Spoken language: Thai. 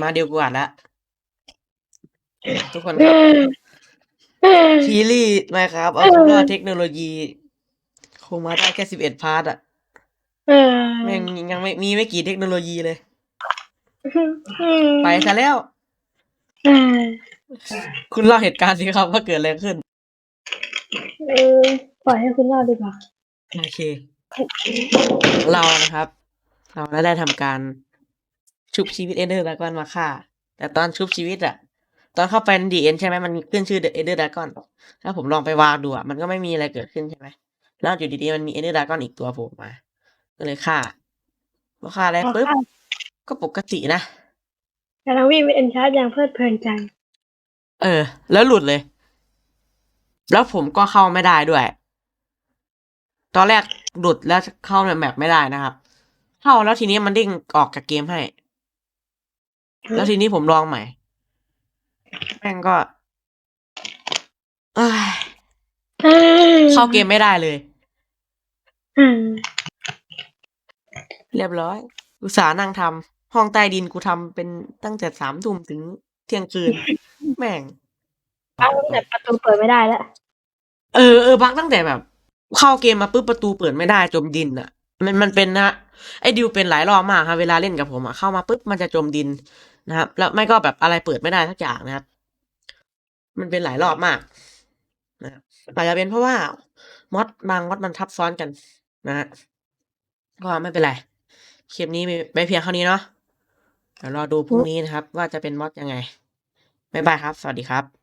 มาเดียวกว่าละทุกคนครับซีรีส์มาครับเอาตัวรอดเทคโนโลยี คงมาได้แค่สิบเอ็ดพาร์ทอะเออแม่งยังไม่มีไม่กี่เทคโนโลยีเลย ไปซะแล้วเออคุณเล่าเหตุการณ์สิครับว่าเกิดอะไรขึ้น เออปล่อยให้คุณเล่าดีกว่า โอเค เรานะครับ เราได้ทำการ ชุบชีวิตเอเดอร์ดากอนมาฆ่า แต่ตอนชุบชีวิตอะตอนเข้าไปดีเอ็นใช่ไหมมันขึ้นชื่อเอเดอร์ดากอนถ้าผมลองไปวางดูอะมันก็ไม่มีอะไรเกิดขึ้นใช่ไหมแล้วอยู่ดีๆมันมีเอเดอร์ดากอนอีกตัวโผล่มา ก็เลยฆ่าพอฆ่าแล้วปุ๊บก็ปกตินะกำลังวิ่งไปเอ็นชาร์จอย่างเพลิดเพลินใจ เออ แล้วหลุดเลย แล้วผมก็เข้าไม่ได้ด้วย ตอนแรกหลุดแล้วเข้าในแมปไม่ได้นะครับ เข้าแล้วทีนี้มันเด้งออกจากเกมให้ แล้วทีนี้ผมลองใหม่ แม่งก็เอ้ยเข้าเกมไม่ได้เลยอืมเรียบร้อย อุตส่าห์นั่งทำห้องใต้ดินกูทำเป็นตั้งแต่สามทุ่มถึงเที่ยงคืน แม่งเอาแต่ประตูเปิดไม่ได้แล้ว เออเออบักตั้งแต่แบบ เข้าเกมมาปุ๊บประตูเปิดไม่ได้จมดินอะ มันมันเป็นนะ ไอ้ดิวเป็นหลายรอบมากครับเวลาเล่นกับผมอะเข้ามาปุ๊บมันจะจมดินนะครับ แล้วไม่ก็แบบอะไรเปิดไม่ได้สักอย่างนะครับ มันเป็นหลายรอบมากนะครับอาจจะเป็นเพราะว่ามอดบางมอดมันทับซ้อนกันนะฮะก็ไม่เป็นไรคลิปนี้มีไปเพียงเท่านี้เนาะเดี๋ยวรอดูพรุ่งนี้นะครับ ว่าจะเป็นมอดยังไงบ๊ายบายครับ สวัสดีครับ